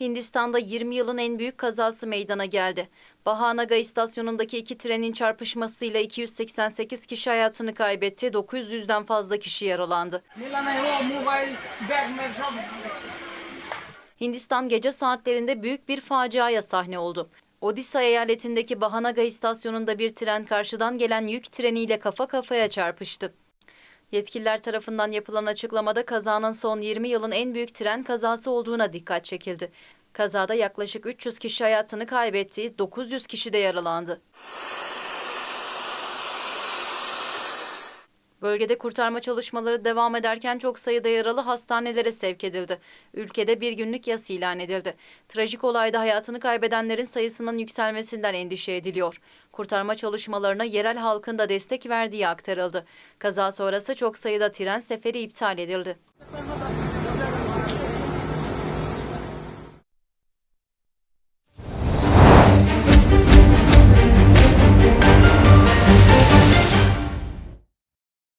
Hindistan'da 20 yılın en büyük kazası meydana geldi. Bahanaga istasyonundaki iki trenin çarpışmasıyla 288 kişi hayatını kaybetti, 900'den fazla kişi yaralandı. Hindistan gece saatlerinde büyük bir faciaya sahne oldu. Odisha eyaletindeki Bahanaga istasyonunda bir tren karşıdan gelen yük treniyle kafa kafaya çarpıştı. Yetkililer tarafından yapılan açıklamada kazanın son 20 yılın en büyük tren kazası olduğuna dikkat çekildi. Kazada yaklaşık 300 kişi hayatını kaybetti, 900 kişi de yaralandı. Bölgede kurtarma çalışmaları devam ederken çok sayıda yaralı hastanelere sevk edildi. Ülkede bir günlük yas ilan edildi. Trajik olayda hayatını kaybedenlerin sayısının yükselmesinden endişe ediliyor. Kurtarma çalışmalarına yerel halkın da destek verdiği aktarıldı. Kaza sonrası çok sayıda tren seferi iptal edildi.